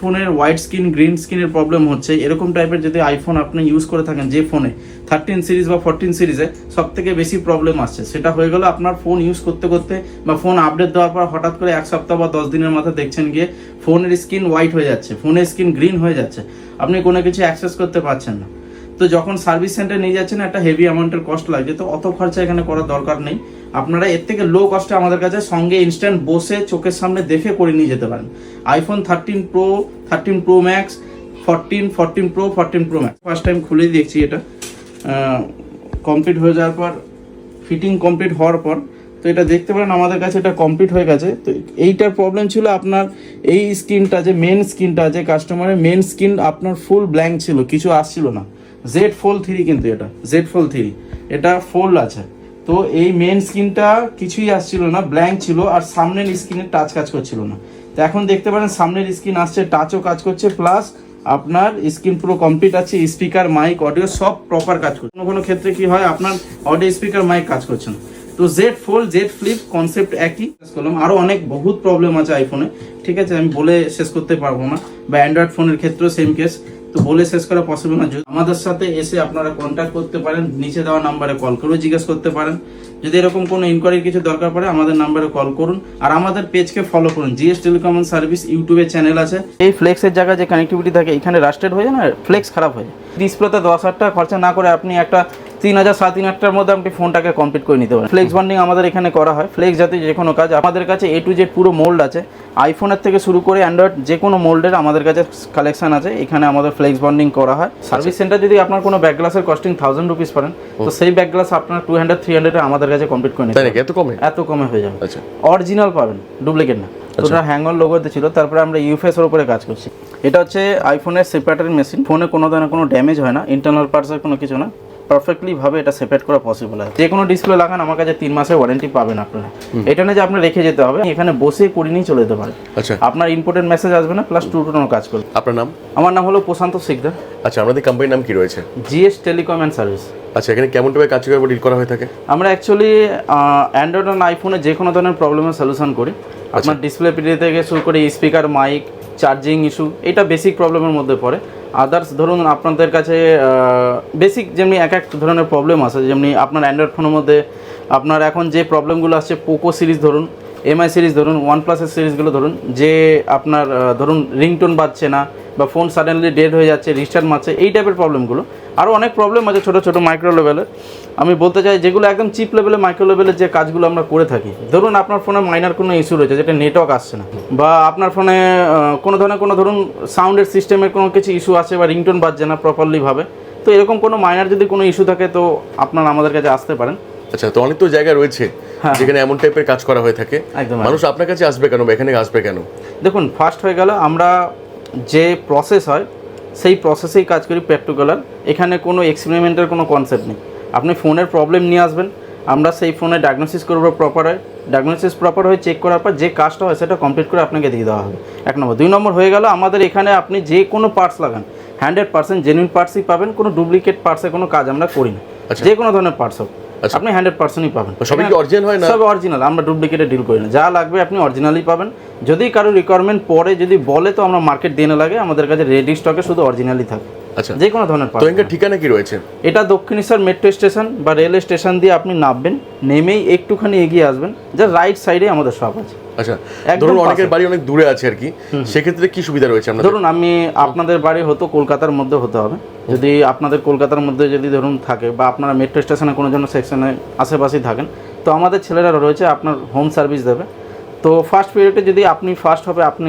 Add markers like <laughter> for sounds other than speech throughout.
ফোনের white screen green স্ক্রিনের problem হচ্ছে। এরকম টাইপের যদি আইফোন আপনি ইউজ করে থাকেন যে ফোনে থার্টিন সিরিজ বা ফোরটিন সিরিজে সব থেকে বেশি প্রবলেম আসছে। সেটা হয়ে গেল আপনার ফোন ইউজ করতে করতে বা ফোন আপডেট দেওয়ার পর হঠাৎ করে এক সপ্তাহ বা দশ দিনের মাথায় দেখছেন গিয়ে ফোনের স্ক্রিন হোয়াইট হয়ে যাচ্ছে ফোনের স্ক্রিন গ্রিন হয়ে যাচ্ছে। আপনি কোনো কিছু অ্যাক্সেস করতে পারছেন না। তো যখন সার্ভিস সেন্টার নিয়ে যাচ্ছেন, একটা হেভি অ্যামাউন্টের কস্ট লাগছে। তো অত খরচা এখানে করার দরকার নেই। আপনারা এর থেকে লো কস্টে আমাদের কাছে সঙ্গে ইনস্ট্যান্ট বসে চোখের সামনে দেখে করে নিয়ে যেতে পারেন। IPhone thirteen pro thirteen pro max fourteen fourteen pro fourteen pro max first time খুলে দেখছি এটা। কমপ্লিট হয়ে যাওয়ার পর ফিটিং কমপ্লিট হওয়ার পর, তো এটা দেখতে পারেন আমাদের কাছে এটা কমপ্লিট হয়ে গেছে। তো এইটার প্রবলেম ছিল আপনার এই স্ক্রিনটা যে মেন স্ক্রিনটা যে কাস্টমারের মেন স্ক্রিন আপনার ফুল ব্ল্যাঙ্ক ছিল, কিছু আসছিল না। জেড ফোল থ্রি কিন্তু এটা জেড ফোল থ্রি এটা ফোল্ড আছে। তো এই মেন স্ক্রিনটা কিছুই আসছিল না ব্ল্যাঙ্ক ছিল আর সামনের স্ক্রিনে টাচ কাজ করছিল না। তো এখন দেখতে পারেন সামনের স্ক্রিন আসছে টাচও কাজ করছে প্লাস আপনার স্ক্রিন পুরো কমপ্লিট আছে স্পিকার মাইক অডিও সব প্রপার কাজ করছে। কোনো কোনো ক্ষেত্রে কি হয়, আপনার অডিও স্পিকার মাইক কাজ করছে না। তো Z fold Z flip concept একই। করলাম। আরও অনেক বহুত প্রবলেম আছে আইফোনে ঠিক আছে, আমি বলে শেষ করতে পারব না। বা অ্যান্ড্রয়েড ফোনের ক্ষেত্রেও সেম কেস তো বলে শেষ করা পসিবল না। আমাদের সাথে এসে আপনারা কন্ট্যাক্ট করতে পারেন, নিচে দেওয়া নাম্বারে কল করেও জিজ্ঞেস করতে পারেন। যদি এরকম কোনো ইনকোয়ারির কিছু দরকার পড়ে, আমাদের নাম্বারে কল করুন। আর আমাদের পেজকে ফলো করুন। জিএস টেলিকম সার্ভিস ইউটিউবে চ্যানেল আছে। এই ফ্লেক্সের জায়গায় যে কানেক্টিভিটি থাকে, এখানে রাস্টেড হয়ে যায় না? ফ্লেক্স খারাপ হয়ে যায়। ডিসপ্লেতে দশ হাজার টাকা খরচা না করে আপনি একটা তিন হাজার সাড়ে তিন হাজারটার মধ্যে আপনি ফোনটাকে কমপ্লিট করে নিতে পারেন। ফ্লেক্স বন্ডিং আমাদের এখানে করা হয়। ফ্লেক্স জাতীয় যে কোনো কাজ আমাদের কাছে এ টু জেড পুরো মোল্ড আছে। আইফোনের থেকে শুরু করে অ্যান্ড্রয়েড যে কোনো মোল্ডের আমাদের কাছে কালেকশন আছে। এখানে আমাদের ফ্লেক্স বন্ডিং করা হয়। সার্ভিস সেন্টার যদি আপনার কোনো ব্যাক গ্লাসের কস্টিং থাউজেন্ড রুপিস পারেন তো সেই ব্যাক গ্লাস আপনার টু হান্ড্রেড থ্রি হান্ড্রেডে আমাদের কাছে কমপ্লিট করে নিতে এত কমে? এত কমে হয়ে যাবে। আচ্ছা। অরিজিনাল পাবেন ডুপ্লিকেট না। ওটা হ্যাঙ্গর লোগোতে ছিল তারপরে আমরা ইউফএসের উপরে কাজ করছি। এটা হচ্ছে আইফোনের সেপারেটারি মেশিন ফোনে কোনো ধরনের কোনো ড্যামেজ হয় না ইন্টারনাল পার্টসের কোনো কিছু না। পারফেক্টলি ভাবে এটা সেপারেট করা পসিবল আছে। যে কোনো ডিসপ্লে লাগান আমার কাছে তিন মাসের ওয়ারেন্টি পাবেন আপনারা। এটা না যে আপনি রেখে যেতে হবে এখানে বসে করে নিয়ে চলে যেতে পারে আচ্ছা। আপনার ইম্পর্টেন্ট মেসেজ আসবে না প্লাস টু টু কাজ করবে। আপনার নাম? আমার নাম হলো প্রশান্ত শিকদার আচ্ছা আপনাদের কোম্পানির নাম কি রয়েছে? GS telecom and service. আচ্ছা এখানে কেমন টাইপের কাজ করে ডিল করা হয়ে থাকে? আমরা অ্যাকচুয়ালি অ্যান্ড্রয়েড আর আইফোনে যে কোনো ধরনের প্রবলেমের সলিউশন করি। আপনার ডিসপ্লে পিডি থেকে শুরু করে স্পিকার মাইক চার্জিং ইস্যু এটা বেসিক প্রবলেমের মধ্যে পড়ে। আদার্স ধরুন আপনাদের কাছে বেসিক যেমনি এক এক ধরনের প্রবলেম আছে, যেমনি আপনার অ্যান্ড্রয়েড ফোনের মধ্যে আপনার এখন যে প্রবলেমগুলো আসছে পোকো সিরিজ ধরুন এমআই সিরিজ ধরুন ওয়ান প্লাসের সিরিজগুলো ধরুন, যে আপনার ধরুন রিংটোন বাজছে না বা ফোন সাডেনলি ডেড হয়ে যাচ্ছে রিস্টার্ট মারছে, এই টাইপের প্রবলেমগুলো আরও অনেক প্রবলেম আছে ছোটো ছোটো মাইক্রো লেভেলের আমি বলতে চাই যেগুলো একদম চিপ লেভেলে মাইক্রো লেভেলের যে কাজগুলো আমরা করে থাকি। ধরুন আপনার ফোনে মাইনার কোনো ইস্যু রয়েছে, যেটা নেটওয়ার্ক আসছে না, বা আপনার ফোনে কোনো ধরনের কোনো ধরুন সাউন্ডের সিস্টেমের কোনো কিছু ইস্যু আছে বা রিংটোন বাজছে না প্রপারলি ভাবে, তো এরকম কোনো মাইনার যদি কোনো ইস্যু থাকে, তো আপনারা আমাদের কাছে আসতে পারেন। আচ্ছা তো অনেক তো জায়গা রয়েছে। যেখানে এমন টাইপের কাজ করা হয়ে থাকে। মানুষ আপনার কাছে আসবে কেন এখানে আসবে কেন? দেখুন ফার্স্ট হয়ে গেল আমরা যে প্রসেস হয় সেই প্রসেসেই কাজ করি প্র্যাকটিক্যালার এখানে কোনো এক্সপেরিমেন্টের কোনো কনসেপ্ট নেই। আপনি ফোনের প্রবলেম নিয়ে আসবেন আমরা সেই ফোনে ডায়াগনোসিস করব প্রপার হয়। ডায়াগনোসিস প্রপার হয়ে চেক করার পর যে কাজটা হয় সেটা কমপ্লিট করে আপনাকে দিয়ে দেওয়া হবে। এক নম্বর। দুই নম্বর হয়ে গেল আমাদের এখানে আপনি যে কোনো পার্টস লাগান হান্ড্রেড পার্সেন্ট জেনুইন পার্টসই পাবেন কোনো ডুপ্লিকেট পার্টসে কোনো কাজ আমরা করি না। আচ্ছা। যে কোনো ধরনের পার্টস হোক। আপনি হান্ড্রেড পার্সেন্টই পাবেন। সবই অরিজিনাল হয় না? সব অরিজিনাল আমরা ডুপ্লিকেটে ডিল করি না। যা লাগবে আপনি অরিজিনালই পাবেন। যদি কারও রিকোয়ারমেন্ট পরে যদি বলে তো আমরা মার্কেট দিয়ে লাগে আমাদের কাছে রেডি স্টকে শুধু অরিজিনালই থাকে। আচ্ছা। যে কোনো ধরনের তো পাবেন এখানে ঠিকানা কি রয়েছে? এটা দক্ষিণেশ্বর মেট্রো স্টেশন বা রেল স্টেশন দিয়ে আপনি নামবেন নেমেই একটুখানি এগিয়ে আসবেন। যা রাইট সাইডে আমাদের শপ আছে। আচ্ছা ধরুন অনেকের বাড়ি অনেক দূরে আছে আর কি সেক্ষেত্রে কি সুবিধা রয়েছে আপনাদের? ধরুন আমি আপনাদের বাড়ি হতো কলকাতার মধ্যে হতে হবে। যদি আপনাদের কলকাতার মধ্যে যদি ধরুন থাকে বা আপনারা মেট্রো স্টেশনে কোনো জন্য সেকশনে আশেপাশেই থাকেন তো আমাদের ছেলেরা রয়েছে আপনার হোম সার্ভিস দেবে। তো ফার্স্ট পিরিয়ডে যদি আপনি ফার্স্ট হবে আপনি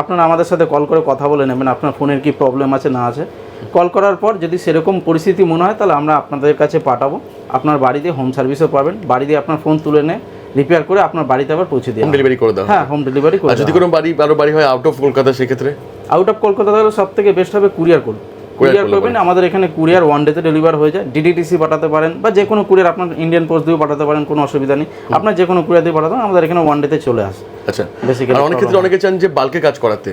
আপনারা আমাদের সাথে কল করে কথা বলে নেবেন আপনার ফোনের কি প্রবলেম আছে না আছে। কল করার পর যদি সেরকম পরিস্থিতি মনে হয় তাহলে আমরা আপনাদের কাছে পাঠাবো। আপনার বাড়িতে হোম সার্ভিসও পাবেন। বাড়িতে আপনার ফোন তুলে নিয়ে রিপেয়ার করে আপনার বাড়িতে আবার পৌঁছে দিয়ে হোম ডেলিভারি করে দাও। হ্যাঁ হোম ডেলিভারি করে যদি কোনো বাড়ি কারও বাড়ি হয় আউট অফ কলকাতা সেক্ষেত্রে? আউট অফ কলকাতা তাহলে সব থেকে বেস্ট হবে কুরিয়ার করুন কুরিয়ার করবেন আমাদের এখানে কুরিয়ার ওয়ান ডেতে ডেলিভার হয়ে যায়। ডিডিটিসি পাঠাতে পারেন বা যে কোনো কুরিয়ার আপনার ইন্ডিয়ান পোস্ট দিয়েও পাঠাতে পারেন কোনো অসুবিধা নেই। আপনার যে কোনো কুরিয়ার দিয়ে পাঠাতে পারেন, আমাদের এখানে ওয়ান ডেতে চলে আসে আচ্ছা বেসিক্যালি অনেক ক্ষেত্রে অনেকে চান যে বাল্কে কাজ করাতে।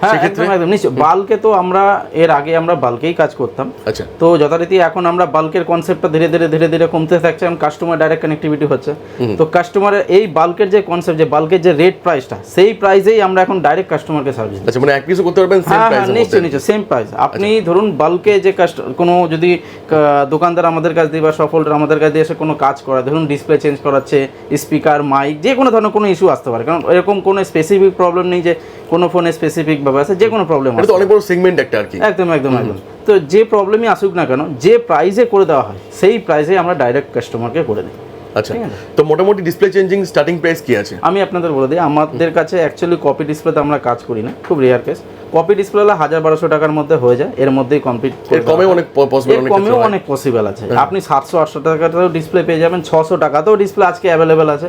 হ্যাঁ সেক্ষেত্রে? একদম একদম নিশ্চয় বাল্কে তো আমরা এর আগে আমরা বাল্কেই কাজ করতাম। আচ্ছা। তো যথারীতি এখন আমরা বাল্কের কনসেপ্টটা ধীরে ধীরে ধীরে ধীরে কমতে থাকছে এখন কাস্টমার ডাইরেক্ট কানেক্টিভিটি হচ্ছে। তো কাস্টমারের এই বাল্কের যে কনসেপ্ট যে বাল্কের যে রেট প্রাইসটা সেই প্রাইসেই আমরা এখন ডাইরেক্ট কাস্টমারকে সার্ভিস আচ্ছা মানে এক পিসও করতে পারবেন সেম হ্যাঁ প্রাইসের নিশ্চয়ই সেম প্রাইস আপনি ধরুন বাল্কে যে কাস্ট কোনো যদি দোকানদার আমাদের কাছ দিয়ে বা সব হোল্ডার আমাদের কাছ দিয়ে এসে কোনো কাজ করা ধরুন ডিসপ্লে চেঞ্জ করাচ্ছে স্পিকার মাইক যে কোনো ধরনের কোনো ইস্যু আসতে পারে। কারণ এরকম কোনো স্পেসিফিক প্রবলেম নেই যে কোনো ফোনে স্পেসিফিক ভাবে আছে যে কোনো প্রবলেম আছে। তো অনেক বড় সেগমেন্ট একটা আর কি। একদম একদম একদম। তো যে প্রবলেমই আসুক না কেন যে প্রাইসে করে দেওয়া হয় সেই প্রাইসে আমরা ডাইরেক্ট কাস্টমারকে করে দিই। আচ্ছা তো মোটামুটি ডিসপ্লে চেঞ্জিং স্টার্টিং প্রাইস কি আছে? আমি আপনাদের বলে দিই আমাদের কাছে অ্যাকচুয়ালি কপি ডিসপ্লেতে আমরা কাজ করি না খুব রেয়ার কেস কপি ডিসপ্লে হলে হাজার বারোশো টাকার মধ্যে হয়ে যায়। এর মধ্যেই কমপ্লিট কমেও অনেক পসিবল কমেও অনেক পসিবল আছে। আপনি সাতশো আটশো টাকাতেও ডিসপ্লে পেয়ে যাবেন ছশো টাকাতেও ডিসপ্লে আজকে অ্যাভেলেবেল আছে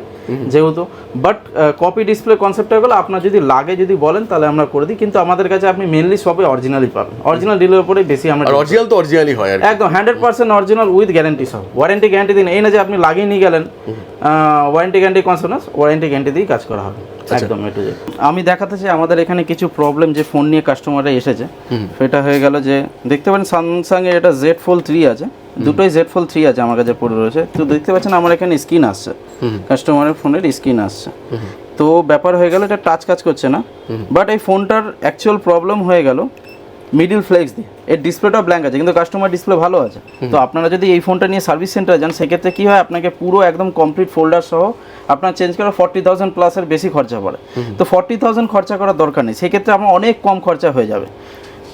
যেহেতু। বাট কপি ডিসপ্লে কনসেপ্টটা হলো আপনার যদি লাগে যদি বলেন তাহলে আমরা করে দিই। কিন্তু আমাদের কাছে আপনি মেনলি সবে অরিজিনালই পাবেন। অরিজিনাল ডিলের উপরে বেশি আমরা অরিজিনাল তো অরিজিনালই হয় একদম hundred percent original with guarantee সব ওয়ারেন্টি গ্যারেন্টি দিন। এই না যে আপনি লাগিয়ে নিয়ে গেলেন warranty guarantee concept warranty guarantee দিয়েই কাজ করা হবে। একদম এটু আমি দেখাতে চাই আমাদের এখানে কিছু প্রবলেম যে ফোন নিয়ে কাস্টমাররা এসেছে। সেটা হয়ে গেল যে দেখতে পারেন স্যামসাং এর এটা জেড ফোল থ্রি আছে। দুটোই জেড ফোল থ্রি আছে আমার কাছে পড়ে রয়েছে। তো দেখতে পাচ্ছেন আমার এখানে স্ক্রিন আসছে। কাস্টমারের ফোনের স্ক্রিন আসছে। তো ব্যাপার হয়ে গেল এটা টাচ কাজ করছে না। বাট এই ফোনটার অ্যাকচুয়াল প্রবলেম হয়ে গেল। মিডিল ফ্লেক্স দিয়ে। এর ডিসপ্লেটাও ব্ল্যাঙ্ক আছে কিন্তু কাস্টমার ডিসপ্লে ভালো আছে। তো আপনারা যদি এই ফোনটা নিয়ে সার্ভিস সেন্টারে যান সেক্ষেত্রে কী হয় আপনাকে পুরো একদম কমপ্লিট ফোল্ডার সহ আপনার চেঞ্জ করা ফর্টি থাউজেন্ড প্লাসের বেশি খরচা পড়ে। তো ফর্টি থাউজেন্ড খরচা করার দরকার নেই সেক্ষেত্রে আমার অনেক কম খরচা হয়ে যাবে।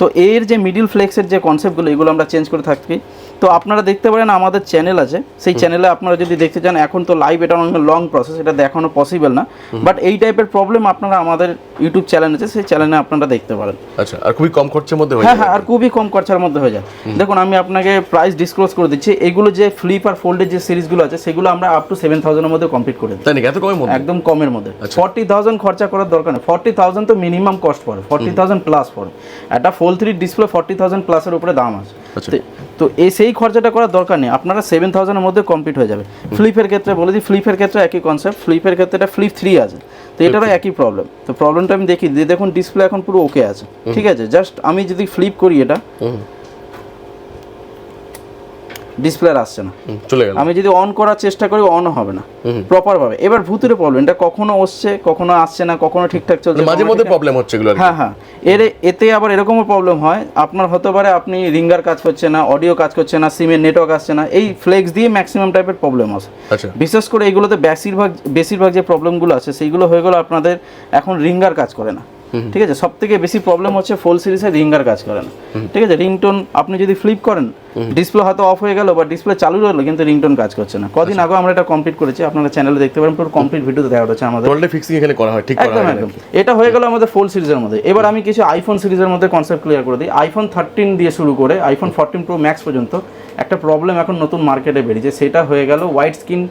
তো এর যে মিডিল ফ্লেক্সের যে কনসেপ্টগুলো এগুলো আমরা চেঞ্জ করে থাকি। তো আপনারা দেখতে পারেন আমাদের চ্যানেল আছে। সেই চ্যানেলে আপনারা যদি দেখতে চান এখন তো লাইভ এটা অনেক লং প্রসেস এটা দেখানো পসিবল না। বাট এই টাইপের প্রবলেম আপনারা আমাদের ইউটিউব চ্যানেল আছে সেই চ্যানেলে আপনারা দেখতে পারেন। আচ্ছা আর খুবই কম খরচের মধ্যে হয়ে হ্যাঁ আর খুবই কম খরচার মধ্যে হয়ে যায়। দেখুন আমি আপনাকে প্রাইস ডিসক্লোজ করে দিচ্ছি। এগুলো যে ফ্লিপ আর ফোল্ডের যে সিরিজগুলো আছে সেগুলো আমরা আপ টু সেভেন থাউজেন্ডের মধ্যে কমপ্লিট করে দিই এত কমের মধ্যে? একদম কমের মধ্যে। আচ্ছা। ফর্টি থাউজেন্ড খরচা করার দরকার নেই। ফর্টি থাউজেন্ড তো মিনিমাম কস্ট পড়ে। ফর্টি থাউজেন্ড প্লাস পড়ে। একটা fold three display forty thousand প্লাসের উপরে দাম আছে। আচ্ছা। তো- এই সেই খরচাটা করার দরকার নেই। আপনারা সেভেন থাউজেন্ডের মধ্যে কমপ্লিট হয়ে যাবে। ফ্লিপের ক্ষেত্রে বলে দিই ফ্লিপের ক্ষেত্রে একই কনসেপ্ট ফ্লিপের ক্ষেত্রে এটা ফ্লিপ থ্রি আছে। তো এটারও একই প্রবলেম তো প্রবলেমটা আমি দেখি যে দেখুন ডিসপ্লে এখন পুরো ওকে আছে। ঠিক আছে? জাস্ট আমি যদি ফ্লিপ করি এটা হুম, ডিসপ্লে আসছে না। চলে গেল। আমি যদি অন করার চেষ্টা করি অন হবে না। প্রপার ভাবে এবার ভূতুরে প্রবলেম এটা কখনো আসছে কখনো আসছে না কখনো ঠিকঠাক চলছে মানে মাঝে মধ্যে প্রবলেম হচ্ছে এগুলো হ্যাঁ হ্যাঁ। এর এতে আবার এরকমও প্রবলেম হয়। আপনার হতে পারে আপনি রিঙ্গার কাজ করছে না অডিও কাজ করছে না সিমের নেটওয়ার্ক আসছে না। এই ফ্লেক্স দিয়ে ম্যাক্সিমাম টাইপের প্রবলেম আছে। আচ্ছা। বিশেষ করে এইগুলোতে বেশিরভাগ বেশিরভাগ যে প্রবলেমগুলো আছে সেইগুলো হয়ে গেলো আপনাদের এখন রিঙ্গার কাজ করে না। ঠিক আছে? সব থেকে বেশি প্রবলেম হচ্ছে ফোল সিরিজে রিঙ্গার কাজ করে না। ঠিক আছে? রিংটোন আপনি যদি ফ্লিপ করেন ডিসপ্লে হয়তো অফ হয়ে গেল বা ডিসপ্লে চালু রইল কিন্তু রিংটোন কাজ করছে না। কদিন আগে আমরা এটা কমপ্লিট করেছি আপনারা চ্যানেলে দেখতে পারেন পুরো কমপ্লিট ভিডিওতে দেখা হচ্ছে আমাদের। টোটালি ফিক্সিং এখানে করা হয় ঠিক করা একদম একদম। এটা হয়ে গেল আমাদের ফোল সিরিজের মধ্যে। এবার আমি কিছু আইফোন সিরিজের মধ্যে কনসেপ্ট ক্লিয়ার করে দিই। আইফোন থার্টিন দিয়ে শুরু করে আইফোন ফোরটিন প্রো ম্যাক্স পর্যন্ত একটা প্রবলেম এখন নতুন মার্কেটে বেরিয়েছে। সেটা হয়ে গেল হোয়াইট স্ক্রিন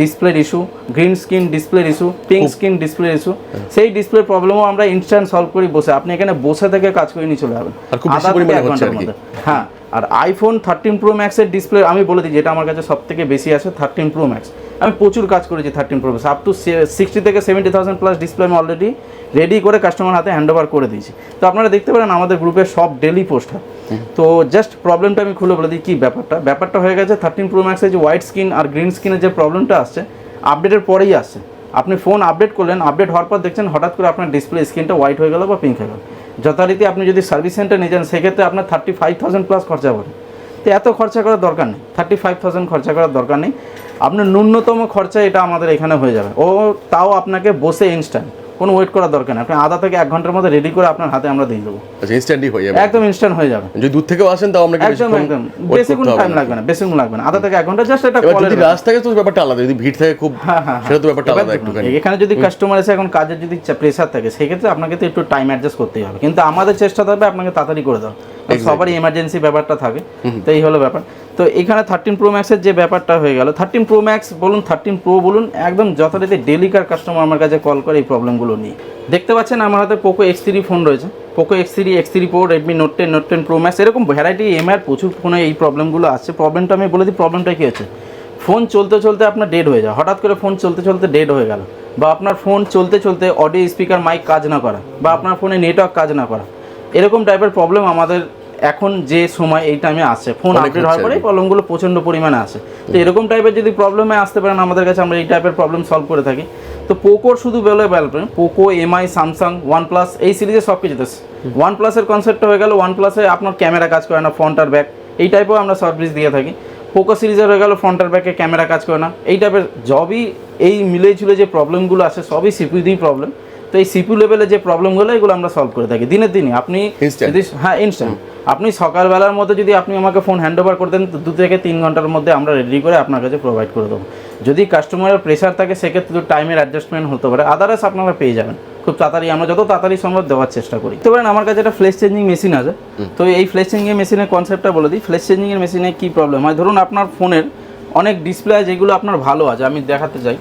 ডিসপ্লের ইস্যু গ্রিন স্ক্রিন ডিসপ্লের ইস্যু পিঙ্ক স্ক্রিন ডিসপ্লের ইস্যু সেই ডিসপ্লে প্রবলেমও আমরা ইনস্ট্যান্ট সলভ করি বসে। আপনি এখানে বসে থেকে কাজ করে নিয়ে চলে যাবেন। আর খুব বেশি আধা থেকে এক ঘণ্টার মধ্যে। হ্যাঁ আর আইফোন থার্টিন প্রো ম্যাক্সের ডিসপ্লে আমি বলে দিই যেটা আমার কাছে সব থেকে বেশি আছে থার্টিন প্রো ম্যাক্স আমি প্রচুর কাজ করেছি thirteen pro max up to sixty থেকে সেভেন্টি থাউজেন্ড প্লাস ডিসপ্লে আমি অলরেডি রেডি করে কাস্টমার হাতে হ্যান্ড ওভার করে দিয়েছি। তো আপনারা দেখতে পারেন আমাদের গ্রুপে সব ডেলি পোস্ট হয়। তো জাস্ট প্রবলেমটা আমি খুলে বলে দিই কী ব্যাপারটা? ব্যাপারটা হয়ে গেছে থার্টিন প্রো ম্যাক্সের যে হোয়াইট স্ক্রিন আর গ্রিন স্ক্রিনের যে প্রবলেমটা আসছে আপডেটের পরেই আসছে। আপনি ফোন আপডেট করলেন আপডেট হওয়ার পর দেখছেন হঠাৎ করে আপনার ডিসপ্লে স্ক্রিনটা হোয়াইট হয়ে গেল বা পিঙ্ক হয়ে গেল। যথারীতি আপনি যদি সার্ভিস সেন্টার নিয়ে যান সেক্ষেত্রে আপনার থার্টি ফাইভ থাউজেন্ড প্লাস খরচা পড়ে তো এত খরচা করার দরকার নেই থার্টি ফাইভ থাউজেন্ড খরচা করার দরকার নেই। আপনার ন্যূনতম খরচা এটা আমাদের এখানে হয়ে যাবে। ও তাও আপনাকে বসে ইনস্ট্যান্ট কোনো ওয়েট করার দরকার নেই। আপনি আধা থেকে এক ঘণ্টার মধ্যে রেডি করে আপনার হাতে আমরা দিয়ে দেবো। আচ্ছা ইনস্ট্যান্টলি হয়ে যাবে। একদম ইনস্ট্যান্ট হয়ে যাবে। যদি দূর থেকেও আসেন তাও আপনাকে একদম একদম। বেশি কোনো টাইম লাগবে না বেশি কোনো লাগবে না। আধা থেকে এক ঘণ্টা জাস্ট এটা যদি রাস্তা থাকে তো ব্যাপারটা আলাদা। যদি ভিড় থাকে খুব হ্যাঁ, হ্যাঁ, সেটা তো ব্যাপারটা আলাদা একটুখানি। এখানে যদি কাস্টমার এসে এখন কাজের যদি প্রেসার থাকে সেক্ষেত্রে আপনাকে তো একটু টাইম অ্যাডজাস্ট করতেই হবে। কিন্তু আমাদের চেষ্টা থাকবে আপনাকে তাড়াতাড়ি করে দাও সবারই এমার্জেন্সি ব্যাপারটা থাকে। তো এই হলো ব্যাপার। তো এখানে থার্টিন প্রো ম্যাক্সের যে ব্যাপারটা হয়ে গেল থার্টিন প্রো ম্যাক্স বলুন থার্টিন প্রো বলুন একদম যথারীতি ডেলিকার কাস্টমার আমার কাছে কল করে এই প্রবলেমগুলো নিয়ে। দেখতে পাচ্ছেন আমার হাতে পোকো এক্স থ্রি ফোন রয়েছে। Poco X three X three pro Redmi note ten note ten pro max এরকম ভ্যারাইটি এমআর প্রচুর ফোনে এই প্রবলেমগুলো আসছে প্রবলেমটা আমি বলে দিই প্রবলেমটা কী হচ্ছে? ফোন চলতে চলতে আপনার ডেড হয়ে যায় হঠাৎ করে ফোন চলতে চলতে ডেড হয়ে গেল। বা আপনার ফোন চলতে চলতে অডিও স্পিকার মাইক কাজ না করা বা আপনার ফোনে নেটওয়ার্ক কাজ না করা। এরকম টাইপের প্রবলেম আমাদের এখন যে সময় এই টাইমে আসে। ফোন আপডেট হওয়ার পরে। প্রবলেমগুলো প্রচণ্ড পরিমাণে আসে। তো এরকম টাইপের যদি প্রবলেমে আসতে পারেন আমাদের কাছে আমরা এই টাইপের প্রবলেম সলভ করে থাকি। তো পোকোর শুধু বেলে বেলবেন Poco MI Samsung one plus এই সিরিজে সব কিছুতে ওয়ান প্লাসের কনসেপ্টটা হয়ে গেল ওয়ান প্লাসে আপনার ক্যামেরা কাজ করে না ফ্রন্ট আর ব্যাক এই টাইপেও আমরা সার্ভিস দিয়ে থাকি। পোকো সিরিজের হয়ে গেল ফ্রন্ট আর ব্যাকে ক্যামেরা কাজ করে না। এই টাইপের জবই এই মিলে ঝুলে যে প্রবলেমগুলো আসে সবই সিপিউ দিয়েই প্রবলেম তো এই সিপিউ লেভেলে যে প্রবলেমগুলো এগুলো আমরা সলভ করে থাকি দিনের দিনই আপনি? হ্যাঁ ইনস্ট্যান্ট আপনি সকালবেলার মধ্যে যদি আপনি আমাকে ফোন হ্যান্ড ওভার করে দেন তো দু থেকে তিন ঘণ্টার মধ্যে আমরা রেডি করে আপনার কাছে প্রোভাইড করে দেবো। যদি কাস্টমারের প্রেশার থাকে সেক্ষেত্রে তো টাইমের অ্যাডজাস্টমেন্ট হতে পারে। আদারওয়াইজ আপনারা পেয়ে যাবেন। খুব তাড়াতাড়ি আমরা যত তাড়াতাড়ি সম্ভব দেওয়ার চেষ্টা করি। তো পারেন আমার কাছে একটা ফ্লেশ চেঞ্জিং মেশিন আছে। তো এই ফ্লেশ চেঞ্জিং মেশিনের কনসেপ্টটা বলে দিই। ফ্লেশ চেঞ্জিংয়ের মেশিনে কী প্রবলেম হয় ধরুন আপনার ফোনের অনেক ডিসপ্লে যেগুলো আপনার ভালো আছে আমি দেখাতে চাই।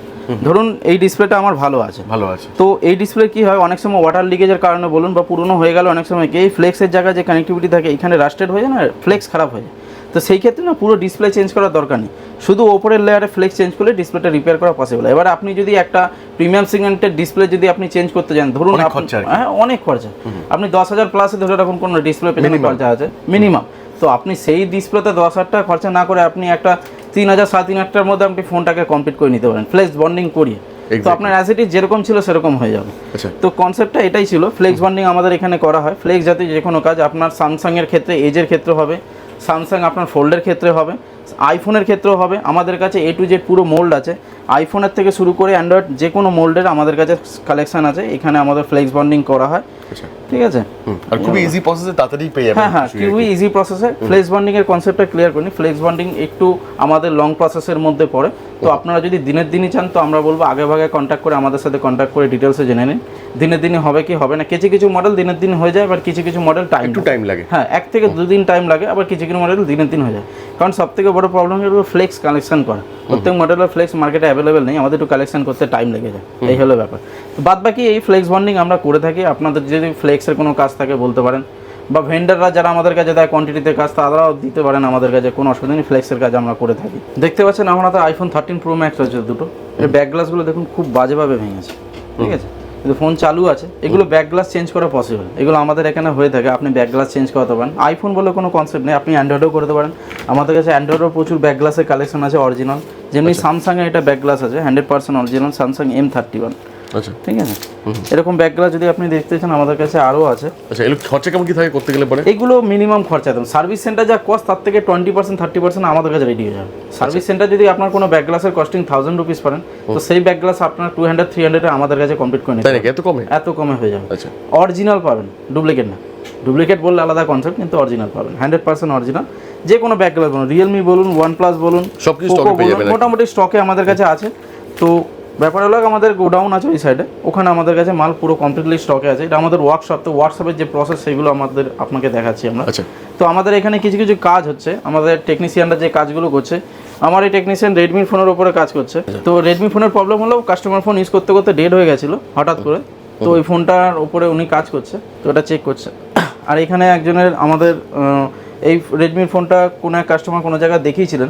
ধরুন এই ডিসপ্লেটা আমার ভালো আছে। ভালো আছে। তো এই ডিসপ্লে কি হয়? অনেক সময় ওয়াটার লিকেজের কারণে বলুন বা পুরনো হয়ে গেল অনেক সময় কি এই ফ্লেক্সের জায়গায় যে কানেক্টিভিটি থাকে এখানে রাস্টেড হয়ে যায় না? ফ্লেক্স খারাপ হয়ে যায়। তো সেই ক্ষেত্রে না পুরো ডিসপ্লে চেঞ্জ করার দরকার নেই। শুধু ওপরের লেয়ারে ফ্লেক্স চেঞ্জ করলে ডিসপ্লেটা রিপেয়ার করা পসিবল এবার আপনি যদি একটা প্রিমিয়াম সিগমেন্টের ডিসপ্লে যদি আপনি চেঞ্জ করতে যান ধরুন অনেক খরচা হ্যাঁ অনেক খরচা। আপনি দশ হাজার প্লাসে ধরে রাখুন কোনো ডিসপ্লে পেছনে খরচা আছে। মিনিমাম তো আপনি সেই ডিসপ্লেতে দশ হাজার টাকা খরচা না করে আপনি একটা তিন হাজার সাড়ে তিন হাজার মধ্যে আপনি ফোনটাকে কমপ্লিট করে নিতে পারেন। ফ্লেক্স বন্ডিং করিয়ে। তো আপনার অ্যাসিটি যেরকম ছিল সেরকম হয়ে যাবে। আচ্ছা। তো কনসেপ্টটা এটাই ছিল ফ্লেক্স বন্ডিং আমাদের এখানে করা হয়। ফ্লেক্স জাতীয় যে কোনো কাজ আপনার স্যামসাংয়ের ক্ষেত্রে এজের ক্ষেত্রে হবে। স্যামসাং আপনার ফোল্ডের ক্ষেত্রে হবে। আইফোনের ক্ষেত্রেও হবে। আমাদের কাছে এ টু জেড পুরো মোল্ড আছে। আইফোনের থেকে শুরু করে অ্যান্ড্রয়েড যে কোনো মোল্ডের আমাদের কাছে কালেকশন আছে। এখানে আমাদের ফ্লেক্স বন্ডিং করা হয়। আচ্ছা। ঠিক আছে? আর খুবই ইজি প্রসেসে তাড়াতাড়ি পেয়ে যাবেন। হ্যাঁ হ্যাঁ খুবই। ইজি প্রসেসে ফ্লেক্স বন্ডিং এর কনসেপ্টটা ক্লিয়ার করি ফ্লেক্স বন্ডিং একটু আমাদের লং প্রসেসের মধ্যে পড়ে। তো আপনারা যদি দিনের দিনই চান তো আমরা বলব আগে ভাগে কন্ট্যাক্ট করে আমাদের সাথে কন্ট্যাক্ট করে ডিটেলসে জেনে নিন। দিনের দিনই হবে কি হবে না কিছু কিছু মডেল দিনের দিন হয়ে যায় আবার কিছু কিছু মডেল টাইম একটু টাইম লাগে। হ্যাঁ এক থেকে দুদিন টাইম লাগে আবার কিছু কিছু মডেল দিনের দিন হয়ে যায়। কারণ সব থেকে বড় প্রবলেম হলো ফ্লেক্স কালেকশন করা। প্রত্যেক মডেলের ফ্লেক্স মার্কেটে অ্যাভেলেবেল নেই আমাদের একটু কালেকশন করতে টাইম লেগে যায়। এই হলো ব্যাপার। বাদ বাকি এই ফ্লেক্স বন্ডিং আমরা করে থাকি আপনাদের যদি ফ্লেক্সের কোনো কাজ থাকে বলতে পারেন। বা ভেন্ডাররা যারা আমাদের কাছে দেয় কোয়ান্টিটিতে কাজ তারাও দিতে পারেন আমাদের কাছে কোনো অসুবিধা নেই। ফ্লেক্সের কাজ আমরা করে থাকি। দেখতে পাচ্ছেন আমার হাতে আইফোন থার্টিন প্রো ম্যাক্স রয়েছে দুটো। এর ব্যাক গ্লাসগুলো দেখুন খুব বাজেভাবে ভেঙেছে। ঠিক আছে? কিন্তু ফোন চালু আছে। এগুলো ব্যাক গ্লাস চেঞ্জ করা পসিবল এগুলো আমাদের এখানে হয়ে থাকে। আপনি ব্যাক গ্লাস চেঞ্জ করাতে পারেন। আইফোন বলে কোনো কনসেপ্ট নেই। আপনি অ্যান্ড্রয়েডও করতে পারেন। আমাদের কাছে অ্যান্ড্রয়েডও প্রচুর ব্যাক গ্লাসের কালেকশন আছে অরিজিনাল যেমনি স্যামসাংয়ে এটা ব্যাক গ্লাস আছে hundred percent original Samsung M thirty one আচ্ছা। ঠিক আছে? এরকম ব্যাক গ্লাস যদি আপনি দেখতে চান আমাদের কাছে আরও আছে। আচ্ছা এগুলো খরচা কেমন কি থাকে করতে গেলে পরে? এগুলো মিনিমাম খরচা দেন সার্ভিস সেন্টার যা কস্ট তার থেকে টোয়েন্টি পার্সেন্ট থার্টি পার্সেন্ট আমাদের কাছে রেডি হয়ে যাবে। সার্ভিস সেন্টার যদি আপনার কোনো ব্যাক গ্লাসের কস্টিং থাউজেন্ড রুপিস পারেন তো সেই ব্যাক গ্লাস আপনার টু হান্ড্রেড থ্রি হান্ড্রেডে আমাদের কাছে কমপ্লিট করে নিতে এত কমে? এত কমে হয়ে যাবে। আচ্ছা। অরিজিনাল পাবেন। ডুপ্লিকেট না। ডুপ্লিকেট বললে আলাদা কনসেপ্ট কিন্তু অরিজিনাল পাবেন। হান্ড্রেড পার্সেন্ট অরিজিনাল যে কোনো ব্যাক গ্লাস বলুন রিয়েলমি বলুন ওয়ান প্লাস বলুন সবকিছু Poco stock এ পেয়ে বলুন, যাবেন আর কি। মোটামুটি স্টকে আমাদের কাছে আছে। তো ব্যাপার হলো আমাদের গোডাউন আছে ওই সাইডে ওখানে আমাদের কাছে মাল পুরো কমপ্লিটলি স্টকে আছে। এটা আমাদের ওয়ার্কশপ তো ওয়ার্কশপের যে প্রসেস সেগুলো আমাদের আপনাকে দেখাচ্ছি আমরা। আচ্ছা। তো আমাদের এখানে কিছু কিছু কাজ হচ্ছে। আমাদের টেকনিশিয়ানরা যে কাজগুলো করছে আমার এই টেকনিশিয়ান রেডমি ফোনের উপরে কাজ করছে। তো রেডমি ফোনের প্রবলেম হলো কাস্টমার ফোন ইউজ করতে করতে ডেড হয়ে গেছিল হঠাৎ করে। তো ওই ফোনটার উপরে উনি কাজ করছে তো ওটা চেক করছে। আর এখানে একজনের আমাদের এই রেডমির ফোনটা কোনো এক কাস্টমার কোনো জায়গায় দেখিয়েছিলেন।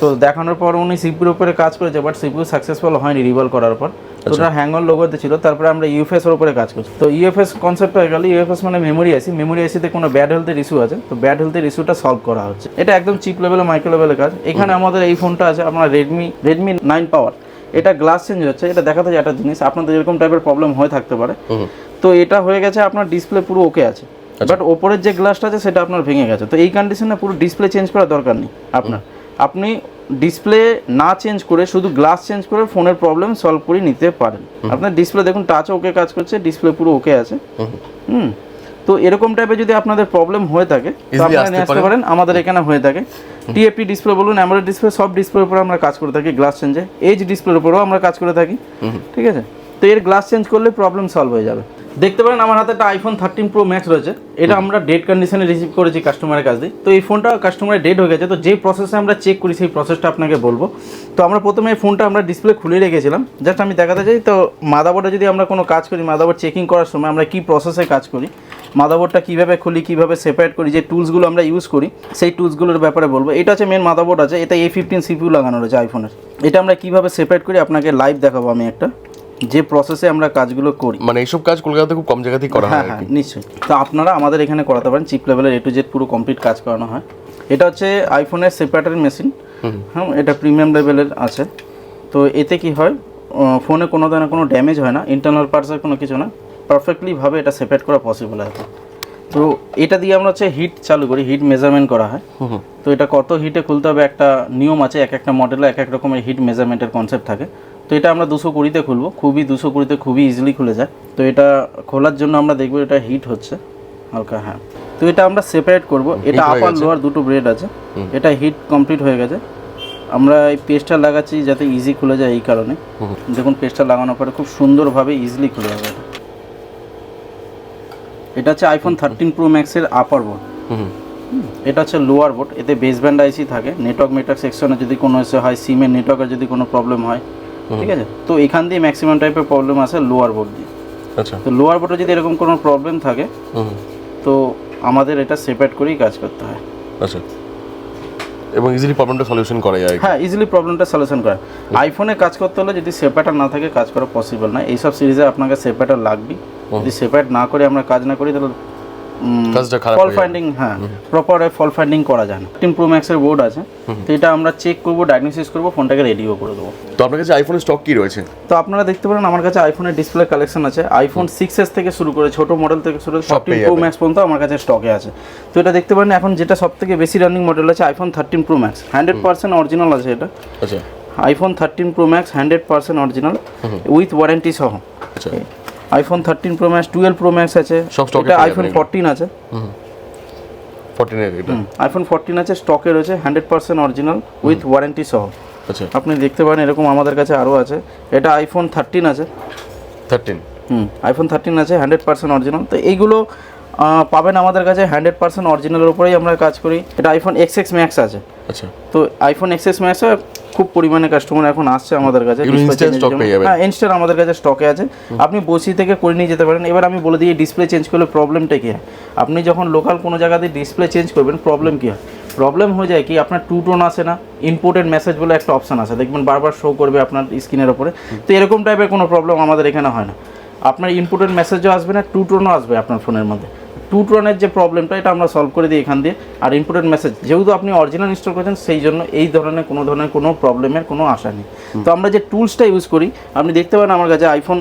তো দেখানোর পর উনি সিপির উপরে কাজ করেছে বাট সিপিউ সাকসেসফুল হয়নি রিভলভ করার পর। তো ওটা হ্যাঙ্গল লোগোতে ছিল তারপরে আমরা ইউএফএস এর উপরে কাজ করছি। তো ইউএফএস কনসেপ্ট হয়ে গেল ইউএফএস মানে মেমোরি আইসি মেমোরি আইসিতে কোনো ব্যাড হেলথের ইস্যু আছে তো ব্যাড হেলথের ইস্যুটা সলভ করা হচ্ছে। এটা একদম চিপ লেভেলে মাইক্রো লেভেলের কাজ। এখানে আমাদের এই ফোনটা আছে আপনার রেডমি রেডমি নাইন পাওয়ার এটা গ্লাস চেঞ্জ হচ্ছে এটা দেখাতে যায় একটা জিনিস আপনাদের এরকম টাইপের প্রবলেম হয়ে থাকতে পারে। তো এটা হয়ে গেছে আপনার ডিসপ্লে পুরো ওকে আছে। বাট ওপরের যে গ্লাসটা আছে সেটা আপনার ভেঙে গেছে। তো এই কন্ডিশনে পুরো ডিসপ্লে চেঞ্জ করার দরকার নেই আপনার। আপনি ডিসপ্লে না চেঞ্জ করে শুধু গ্লাস চেঞ্জ করে ফোনের প্রবলেম সলভ করে নিতে পারেন। আপনার ডিসপ্লে দেখুন টাচ ওকে কাজ করছে ডিসপ্লে পুরো ওকে আছে। হুম। তো এরকম টাইপের যদি আপনাদের প্রবলেম হয়ে থাকে আপনারা আসতে নিয়ে আসতে পারেন। আমাদের এখানে হয়ে থাকে। টিএপি ডিসপ্লে বলুন অ্যামোলেড ডিসপ্লে সব ডিসপ্লের উপরে আমরা কাজ করে থাকি গ্লাস চেঞ্জে এইচ ডিসপ্লের উপরেও আমরা কাজ করে থাকি। ঠিক আছে? তো এর গ্লাস চেঞ্জ করলে প্রবলেম সলভ হয়ে যাবে। দেখতে পারেন আমার হাতে একটা আইফোন থার্টিন প্রো ম্যাক্স রয়েছে। এটা আমরা ডেট কন্ডিশনে রিসিভ করেছি কাস্টমারের কাছ দিয়ে। তো এই ফোনটা কাস্টমারের ডেট হয়ে গেছে। তো যে প্রসেসে আমরা চেক করি সেই প্রসেসটা আপনাকে বলব। তো আমরা প্রথমে এই ফোনটা আমরা ডিসপ্লে খুলে রেখেছিলাম। জাস্ট আমি দেখাতে চাই তো মাদাবোর্ডে যদি আমরা কোনো কাজ করি মাদাবোর্ড চেকিং করার সময় আমরা কী প্রসেসে কাজ করি মাদাবোর্ডটা কীভাবে খুলি কীভাবে সেপারেট করি যে টুলসগুলো আমরা ইউজ করি সেই টুলসগুলোর ব্যাপারে বলব। এটা হচ্ছে মেন মাদাবোর্ড আছে এটা এ ফিফটিন সিপিউ লাগানো রয়েছে আইফোনের এটা আমরা কীভাবে সেপারেট করি আপনাকে লাইভ দেখাবো আমি একটা। যে প্রসেসে আমরা কাজগুলো করি। মানে এইসব কাজ কলকাতাতে খুব কম জায়গাতেই করা হ্যাঁ হয় হ্যাঁ নিশ্চয়ই। তো আপনারা আমাদের এখানে করাতে পারেন চিপ লেভেলের এ টু জেড পুরো কমপ্লিট কাজ করানো হয়। এটা হচ্ছে আইফোনের সেপারেটারি মেশিন হ্যাঁ এটা প্রিমিয়াম লেভেলের আছে। তো এতে কি হয় ফোনে কোনো ধরনের কোনো ড্যামেজ হয় না ইন্টারনাল পার্টসের কোনো কিছু না। পারফেক্টলি ভাবে এটা সেপারেট করা পসিবল আছে তো এটা দিয়ে আমরা হচ্ছে হিট চালু করি হিট মেজারমেন্ট করা হয়। তো এটা কত হিটে খুলতে হবে একটা নিয়ম আছে এক একটা মডেলে এক এক রকমের হিট মেজারমেন্টের কনসেপ্ট থাকে। তো এটা আমরা দুশো কুড়িতে খুলবো। খুবই দুশো কুড়িতে খুবই ইজিলি খুলে যায়। তো এটা খোলার জন্য আমরা দেখব এটা হিট হচ্ছে। হালকা হ্যাঁ। তো এটা আমরা সেপারেট করব। এটা আপার। লোয়ার দুটো ব্রেড আছে। এটা হিট কমপ্লিট হয়ে গেছে। আমরা এই পেস্টটা লাগাচ্ছি যাতে ইজি খুলে যায় এই কারণে। দেখুন পেস্টটা লাগানোর পরে খুব সুন্দরভাবে ইজিলি খুলে যাবে এটা। এটা হচ্ছে আইফোন থার্টিন প্রো ম্যাক্সের আপার বোর্ড এটা হচ্ছে লোয়ার বোর্ড এতে বেস ব্যান্ড আইসি থাকে। নেটওয়ার্ক মেটওয়ার্ক সেকশনে যদি কোনো এসে হয় সিমের নেটওয়ার্কের যদি কোনো প্রবলেম হয় ঠিক আছে? তো এখান দিয়ে ম্যাক্সিমাম টাইপের প্রবলেম আসে লোয়ার বোর্ড দিয়ে। আচ্ছা। তো লোয়ার বোর্ডে যদি এরকম কোনো প্রবলেম থাকে তো আমাদের এটা সেপারেট করেই কাজ করতে হয়। আচ্ছা। এবং ইজিলি প্রবলেমটা সলিউশন করা যায় হ্যাঁ ইজিলি প্রবলেমটা সলিউশন করে আইফোনে কাজ করতে হলে যদি সেপারেটার না থাকে কাজ করা পসিবল না। এইসব সিরিজে আপনাকে সেপারেটার লাগবে যদি সেপারেট না করে আমরা কাজ না করি তাহলে কাজটা খারাপ ফল ফাইন্ডিং হ্যাঁ প্রপার ফল ফাইন্ডিং করা যায় না। টিম প্রো ম্যাক্সের বোর্ড আছে তো এটা আমরা চেক করব ডায়াগনোসিস করব ফোনটাকে রেডিও করে দেবো। তো আপনার কাছে আইফোনের স্টক কি রয়েছে? তো আপনারা দেখতে পারেন আমার কাছে আইফোনের ডিসপ্লে কালেকশন আছে। আইফোন সিক্স এস থেকে শুরু করে ছোট মডেল থেকে শুরু করে ফোরটিন প্রো ম্যাক্স পর্যন্ত আমার কাছে স্টকে আছে। তো এটা দেখতে পারেন এখন যেটা সব থেকে বেশি রানিং মডেল আছে iPhone thirteen pro max hundred percent original আছে এটা। আচ্ছা। IPhone thirteen pro max hundred percent original with warranty সহ। আচ্ছা। IPhone thirteen pro max twelve pro max আছে। এটা আইফোন ফোরটিন আছে। ফোরটিনের এটা। আইফোন ফোরটিন আছে স্টকে রয়েছে hundred percent original with warranty সহ। আচ্ছা। আপনি দেখতে পারেন এরকম আমাদের কাছে আরও আছে। এটা আইফোন থার্টিন আছে। থার্টিন হুম আইফোন থার্টিন আছে হান্ড্রেড পার্সেন্ট অরিজিনাল তো এইগুলো পাবেন আমাদের কাছে হান্ড্রেড পার্সেন্ট অরিজিনালের উপরেই আমরা কাজ করি। এটা আইফোন এক্স এক্স ম্যাক্স আছে। আচ্ছা। তো আইফোন এক্স এক্স ম্যাক্স খুব পরিমাণে কাস্টমার এখন আসছে আমাদের কাছে। হ্যাঁ ইনস্ট্যান্ট আমাদের কাছে স্টকে আছে। আপনি বসি থেকে করে নিয়ে যেতে পারেন। এবার আমি বলে দিই ডিসপ্লে চেঞ্জ করলে প্রবলেমটা কী? হয় আপনি যখন লোকাল কোনো জায়গাতে ডিসপ্লে চেঞ্জ করবেন প্রবলেম কী? হয় প্রবলেম হয়ে যায় কি আপনার টু টোন আসে না। ইম্পোর্টেড মেসেজ বলে একটা অপশন আছে দেখবেন বারবার শো করবে আপনার স্ক্রিনের ওপরে। তো এরকম টাইপের কোনো প্রবলেম আমাদের এখানে হয় না। আপনার ইনপুটের মেসেজও আসবে না টু টোনও আসবে আপনার ফোনের মধ্যে। টু টোনের যে প্রবলেমটা এটা আমরা সলভ করে দিই এখান দিয়ে। আর ইনপুটেড মেসেজ যেহেতু আপনি অরিজিনাল ইনস্টল করেছেন সেই জন্য এই ধরনের কোনো ধরনের কোনো প্রবলেমের কোনো আশা নেই। তো আমরা যে টুলসটা ইউজ করি আপনি দেখতে পারেন আমার কাছে আইফোন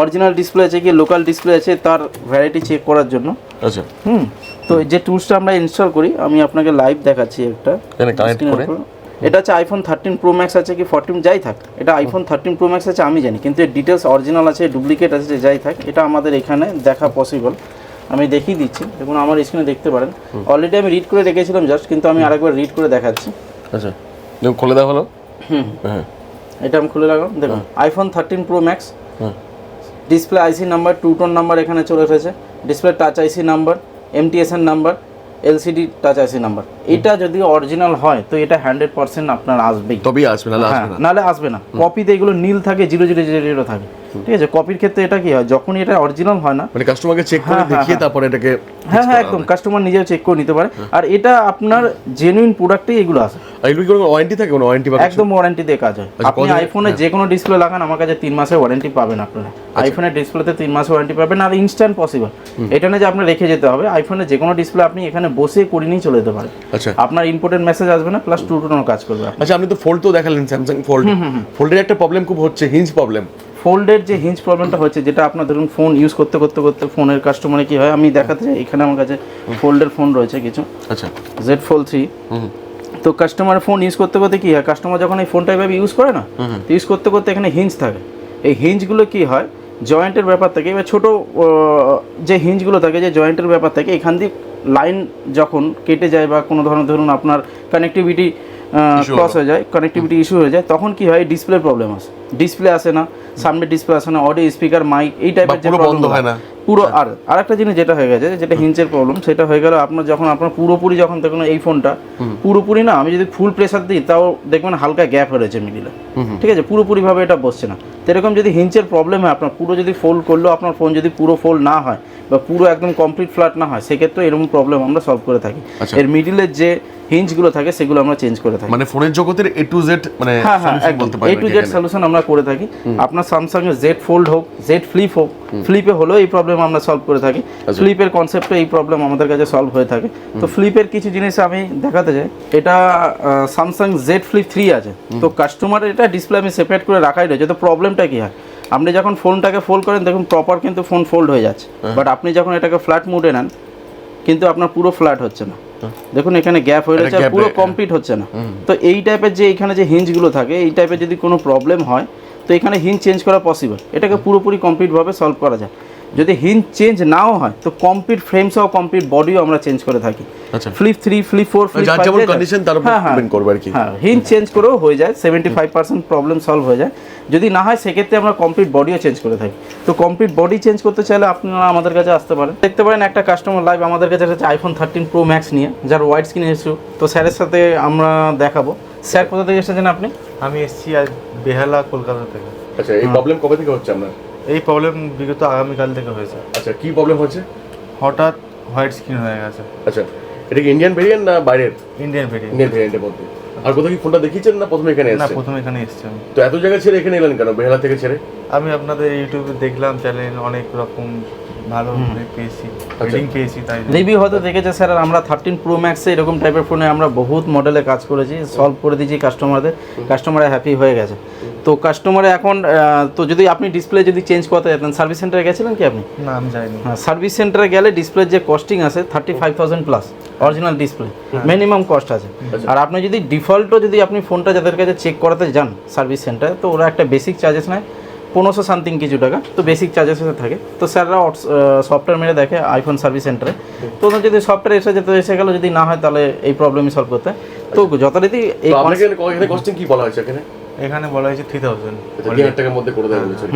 অরিজিনাল ডিসপ্লে আছে কি লোকাল ডিসপ্লে আছে তার ভ্যারাইটি চেক করার জন্য। আচ্ছা। হুম তো যে টুলসটা আমরা ইনস্টল করি আমি আপনাকে লাইভ দেখাচ্ছি একটা। এটা হচ্ছে আইফোন থার্টিন প্রো ম্যাক্স আছে কি ফোরটিন যাই থাক। এটা আইফোন থার্টিন প্রো ম্যাক্স আছে আমি জানি কিন্তু এর ডিটেলস অরিজিনাল আছে ডুপ্লিকেট আছে যে যাই থাক এটা আমাদের এখানে দেখা পসিবল আমি দেখিয়ে দিচ্ছি। দেখুন আমার স্ক্রিনে দেখতে পারেন। অলরেডি আমি রিড করে রেখেছিলাম জাস্ট কিন্তু আমি আরেকবার রিড করে দেখাচ্ছি। আচ্ছা। দেখুন খুলে দেওয়া হলো হুম। হ্যাঁ। এটা আমি খুলে রাখলাম দেখুন iPhone thirteen pro max hmm. Display IC number two tone number এখানে চলে এসেছে। Display touch IC number MTSN number LCD touch IC number এটা যদি অরিজিনাল হয় তো এটা হান্ড্রেড পার্সেন্ট আপনার আসবেই। তবেই আসবে হ্যাঁ আসবে না। নাহলে আসবে না। কপিতে এগুলো নীল থাকে জিরো জিরো জিরো জিরো থাকে। ঠিক আছে কপির ক্ষেত্রে এটা কি হয় যখনই এটা অরিজিনাল হয় না মানে কাস্টমারকে চেক করে হ্যাঁ, হ্যাঁ, দেখিয়ে হ্যাঁ। তারপরে এটাকে হ্যাঁ হ্যাঁ একদম কাস্টমার নিজেও চেক করে নিতে পারে। আর এটা আপনার জেনুইন প্রোডাক্টেই এগুলো আছে। এগুলো কি কোনো ওয়ারেন্টি থাকে কোনো ওয়ারেন্টি বা একদম ওয়ারেন্টি দিয়ে কাজ হয়। আচ্ছা, আপনি আইফোনে যে কোনো ডিসপ্লে লাগান আমার কাছে তিন মাসের ওয়ারেন্টি পাবেন আপনারা। আইফোনের ডিসপ্লেতে তিন মাসের ওয়ারেন্টি পাবেন আর ইনস্ট্যান্ট পসিবল এটা না যে আপনার রেখে যেতে হবে আইফোনে যে কোনো ডিসপ্লে আপনি এখানে বসে করে নিয়ে চলে যেতে পারেন। আচ্ছা। আপনার ইম্পোর্টেন্ট মেসেজ আসবে না প্লাস টু টোনও কাজ করবে। আচ্ছা আপনি তো ফোল্ড তো দেখালেন স্যামসাং ফোল্ড ফোল্ডের একটা প্রবলেম খুব হচ্ছে হিঞ্জ প্রবলেম ফোল্ডের যে হিঞ্জ প্রবলেমটা হচ্ছে যেটা আপনার ধরুন ফোন ইউজ করতে করতে করতে ফোনের কাস্টমারে কি হয় আমি দেখাতে চাই এখানে আমার কাছে ফোল্ডের ফোন রয়েছে কিছু। আচ্ছা। জেড ফোল থ্রি তো কাস্টমার ফোন ইউজ করতে করতে কি হয় কাস্টমার যখন এই ফোনটা এভাবে ইউজ করে না তো ইউজ করতে করতে এখানে হিঞ্জ থাকে। এই হিঞ্জগুলো কি হয় জয়েন্টের ব্যাপার থাকে এবার ছোটো যে হিঞ্জগুলো থাকে যে জয়েন্টের ব্যাপার থাকে এখান দিয়ে লাইন যখন কেটে যায় বা কোনো ধরনের ধরুন আপনার কানেক্টিভিটি ক্রস। হয়ে যায় কানেক্টিভিটি ইস্যু হয়ে যায় তখন কি হয় ডিসপ্লে প্রবলেম আসে ডিসপ্লে আসে না সামনে ডিসপ্লে আসে না অডিও স্পিকার মাইক এই টাইপের যে প্রবলেম হয় না। পুরো আর আরেকটা জিনিস যেটা হয়ে গেছে যেটা হিঞ্চের প্রবলেম সেটা হয়ে গেল আপনার যখন আপনার পুরোপুরি যখন দেখুন এই ফোনটা পুরোপুরি না আমি যদি ফুল প্রেসার দিই তাও দেখবেন হালকা গ্যাপ রয়েছে মিডিলে ঠিক আছে? পুরোপুরিভাবে এটা বসছে না। এরকম যদি হিঞ্চের প্রবলেম হয় আপনার পুরো যদি ফোল্ড করলেও আপনার ফোন যদি পুরো ফোল্ড না হয় বা পুরো একদম কমপ্লিট ফ্ল্যাট না হয় সেক্ষেত্রে এরকম প্রবলেম আমরা সলভ করে থাকি। আচ্ছা। এর মিডিলের যে হিঞ্চগুলো থাকে সেগুলো আমরা চেঞ্জ করে থাকি। মানে ফোনের জগতের এ টু জেড মানে হ্যাঁ হ্যাঁ এ টু জেড সলিউশন আমরা করে থাকি। আপনার স্যামসাং এর জেড ফোল্ড হোক জেড ফ্লিপ হোক ফ্লিপে হলেও এই প্রবলেম আমরা সলভ করে থাকি। আচ্ছা। ফ্লিপের কনসেপ্টে এই প্রবলেম আমাদের কাছে সলভ হয়ে থাকে। তো ফ্লিপের কিছু জিনিস আমি দেখাতে চাই। এটা স্যামসাং জেড ফ্লিপ থ্রি আছে। তো কাস্টমারের এটা ডিসপ্লে আমি সেপারেট করে রাখাই রয়েছে। তো প্রবলেমটা কি হয়? আপনি যখন ফোনটাকে ফোল্ড করেন দেখুন প্রপার কিন্তু ফোন ফোল্ড হয়ে যাচ্ছে। হ্যাঁ। বাট আপনি যখন এটাকে ফ্ল্যাট মুডে নেন কিন্তু আপনার পুরো ফ্ল্যাট হচ্ছে না। দেখুন এখানে গ্যাপ হয়ে রয়েছে পুরো কমপ্লিট হচ্ছে না। তো এই টাইপের যে এখানে যে হিঞ্জগুলো থাকে এই টাইপের যদি কোনো প্রবলেম হয় তো এখানে হিঞ্জ চেঞ্জ করা পসিবল এটাকে পুরোপুরি কমপ্লিটভাবে সলভ করা যায়। যদি হিঞ্জ চেঞ্জ নাও হয় তো কমপ্লিট ফ্রেম সহ কমপ্লিট বডিও আমরা চেঞ্জ করে থাকি। আচ্ছা। Flip three flip four flip যার যেমন condition তার উপর depend করবে আর কি। হ্যাঁ হিঞ্জ চেঞ্জ করেও হয়ে যায় seventy five percent problem solve হয়ে যায়। যদি না হয় সেক্ষেত্রে আমরা কমপ্লিট বডিও চেঞ্জ করে থাকি। তো কমপ্লিট বডি চেঞ্জ করতে চাইলে আপনারা আমাদের কাছে আসতে পারেন। দেখতে পারেন একটা কাস্টমার লাইভ আমাদের কাছে আছে আইফোন থার্টিন প্রো ম্যাক্স নিয়ে যার হোয়াইট স্ক্রিন ইস্যু তো স্যারের সাথে আমরা দেখাবো। স্যার কোথা থেকে এসেছেন আপনি? আমি এসেছি আজ বেহালা কলকাতা থেকে। আচ্ছা এই প্রবলেম কবে থেকে হচ্ছে আপনার? এই প্রবলেম বিগত আগামীকাল থেকে হয়েছে। আচ্ছা কি প্রবলেম হচ্ছে হঠাৎ হোয়াইট স্ক্রিন হয়ে গেছে। আচ্ছা এটা কি ইন্ডিয়ান ভেরিয়েন্ট না বাইরের? ইন্ডিয়ান ভেরিয়েন্ট ইন্ডিয়ান ভেরিয়েন্টের মধ্যে। আর কোথাও কি ফোনটা দেখিয়েছেন না প্রথমে এখানে না এসেছেন? প্রথমে এখানে এসেছি আমি। তো এত জায়গা ছেড়ে এখানে এলেন কেন? বেহালা থেকে ছেড়ে? আমি আপনাদের ইউটিউবে দেখলাম চ্যানেল অনেক রকম ভালো পেয়েছি রেটিং পেয়েছি তাই রিভিউ হয়তো দেখেছে স্যার আমরা থার্টিন প্রো ম্যাক্সে এরকম টাইপের ফোনে আমরা বহুত মডেলে কাজ করেছি সলভ করে দিয়েছি কাস্টমারদের কাস্টমাররা হ্যাপি হয়ে গেছে। তো কাস্টমারে এখন তো যদি আপনি ডিসপ্লে যদি চেঞ্জ করতে যেতেন সার্ভিস সেন্টারে গেছিলেন কি আপনি? না আমি যাইনি। হ্যাঁ সার্ভিস সেন্টারে গেলে ডিসপ্লের যে কস্টিং আছে thirty five thousand plus original display minimum cost আছে। আর আপনি যদি ডিফল্টও যদি আপনি ফোনটা যাদের কাছে চেক করাতে যান সার্ভিস সেন্টারে তো ওরা একটা বেসিক চার্জেস নেয়। পনেরোশো সামথিং কিছু টাকা তো বেসিক চার্জেস এসে থাকে। তো স্যাররা সফটওয়্যার মেরে দেখে আইফোন সার্ভিস সেন্টারে তো ওদের যদি সফটওয়্যার এসে যেতে এসে গেলো যদি না হয় তাহলে এই প্রবলেমই সলভ করতে। হয়। তো যথারীতি এই কস্টিং কি বলা হয়েছে এখানে? এখানে বলা হয়েছে থ্রি থাউজেন্ড তিন হাজার টাকার মধ্যে করে দেওয়া হয়েছে।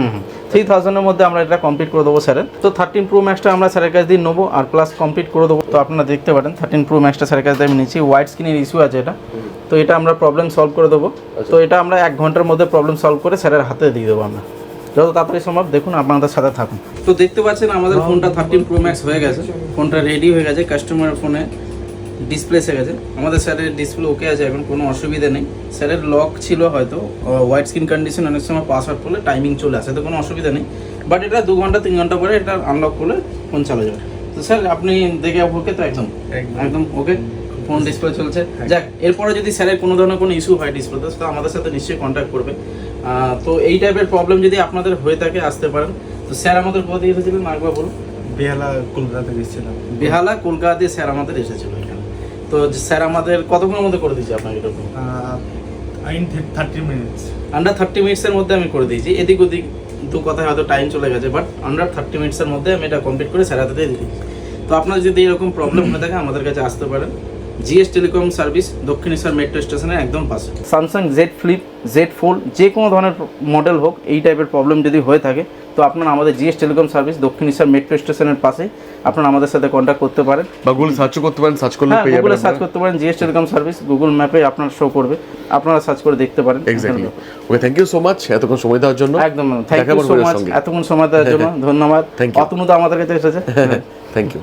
থ্রি থাউজেন্ডের মধ্যে আমরা এটা কমপ্লিট করে দেবো স্যারের। তো থার্টিন প্রো ম্যাক্সটা আমরা স্যারের কাছ দিয়ে নেব আর প্লাস কমপ্লিট করে দেবো। তো আপনারা দেখতে পারেন থার্টিন প্রো ম্যাক্সটা স্যারের কাছ দিয়ে আমি নিচ্ছি। হোয়াইট স্ক্রিনের ইস্যু আছে এটা। তো এটা আমরা প্রবলেম সলভ করে দেবো। তো এটা আমরা এক ঘণ্টার মধ্যে প্রবলেম সলভ করে স্যারের হাতে দিয়ে দেবো আমরা। যত তাড়াতাড়ি সম্ভব দেখুন আপনাদের সাথে থাকুন। তো দেখতে পাচ্ছেন আমাদের ফোনটা থার্টিন প্রো ম্যাক্স হয়ে গেছে। ফোনটা রেডি হয়ে গেছে কাস্টমার ফোনে ডিসপ্লে এসে গেছে। আমাদের স্যারের ডিসপ্লে ওকে আছে এখন কোনো অসুবিধা নেই। স্যারের লক ছিল হয়তো হোয়াইট স্ক্রিন কন্ডিশন অনেক সময় পাসওয়ার্ড করলে টাইমিং চলে আসে তো কোনো অসুবিধা নেই। বাট এটা দু ঘণ্টা তিন ঘণ্টা পরে এটা আনলক করলে ফোন চালা যাবে। তো স্যার আপনি দেখে ওকে তো একদম? একদম। ওকে ফোন ডিসপ্লে চলছে। যাক এরপরে যদি স্যারের কোনো ধরনের কোনো ইস্যু হয় ডিসপ্লেতে তো আমাদের সাথে নিশ্চয়ই কন্ট্যাক্ট করবে। তো এই টাইপের প্রবলেম যদি আপনাদের হয়ে থাকে আসতে পারেন। তো স্যার আমাদের কোথা দিয়ে এসেছিলেন? একবার বলুন। বেহালা কলকাতা থেকে এসেছিলাম। বেহালা কলকাতা দিয়ে স্যার আমাদের এসেছিল এখানে। তো স্যার আমাদের কতক্ষণের মধ্যে করে দিয়েছি আপনাকে এরকম? In thirty minutes under thirty মিনিটসের মধ্যে আমি করে দিয়েছি। এদিক ওদিক দু কথায় হয়তো টাইম চলে গেছে বাট আন্ডার থার্টি মিনিটসের মধ্যে আমি এটা কমপ্লিট করে স্যার হাতে দিয়ে দিয়েছি। তো আপনার যদি এরকম প্রবলেম <coughs> হয়ে থাকে আমাদের কাছে আসতে পারেন। GS telecom service Dakshineswar metro স্টেশনের একদম পাশে। Samsung Z flip Z fold যে কোনো ধরনের মডেল হোক এই টাইপের প্রবলেম যদি হয়ে থাকে তো আপনারা আমাদের GS telecom service Dakshineswar metro স্টেশনের পাশে আপনারা আমাদের সাথে কন্ট্যাক্ট করতে পারেন। বা গুগল সার্চ করতে পারেন সার্চ করলে হ্যাঁ পেয়ে যাবেন সার্চ করতে পারেন জিএস টেলিকম সার্ভিস গুগল ম্যাপে আপনার শো করবে আপনারা সার্চ করে দেখতে পারেন। Exactly okay thank you so much এতক্ষণ সময় দেওয়ার জন্য। একদম থ্যাংক ইউ সো মাচ এতক্ষণ সময় দেওয়ার জন্য <laughs> ধন্যবাদ। Thank you. অতনু আমাদের কাছে এসেছে। <laughs> Thank you